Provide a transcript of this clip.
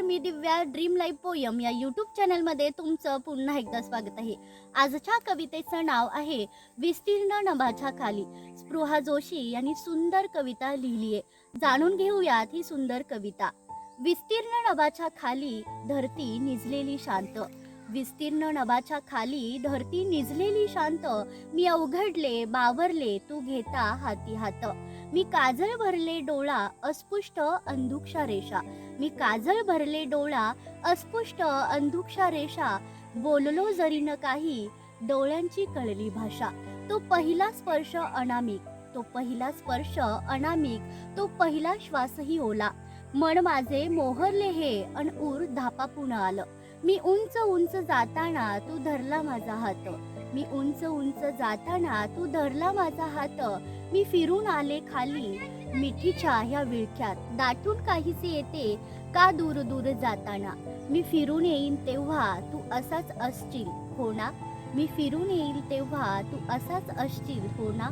मी Divya dream life poem या YouTube चॅनलमध्ये तुमचं पुन्हा एकदा स्वागत आहे. आजच्या कवितेचं नाव आहे विस्तीर्ण नभाच्या खाली. स्पृहा जोशी यांनी सुंदर कविता लिहिली आहे. जाणून घेऊयात ही सुंदर कविता. विस्तीर्ण नभाच्या खाली धरती निजलेली शांत. विस्तीर्ण नभाच्या खाली धरती निजलेली शांत. मी अवघडले बावरले तू घेता हाती हात. मी काजळ भरले डोळा अस्पुष्ट अंधुक्षा रेषा. मी काजळ भरले डोळा अस्पुष्ट अंधुक्षा रेषा. बोललो जरी न काही डोळ्यांची कळली भाषा. तो पहिला स्पर्श अनामिक तो पहिला स्पर्श अनामिक तो पहिला श्वासही ओला. मन माझे मोहरले हे अन धापा धापापून आलं. मी उंच उंच जाताना तू धरला माझा हात. मी उंच उंच जाताना तू धरला माझा हात. मी फिरून आले खाली मिठीच्या ह्या विळख्यात. दाटून काहीसे येते का दूर दूर जाताना? मी फिरून येईन तेव्हा तू असाच असशील हो ना? मी फिरून येईल तेव्हा तू असाच असशील हो ना?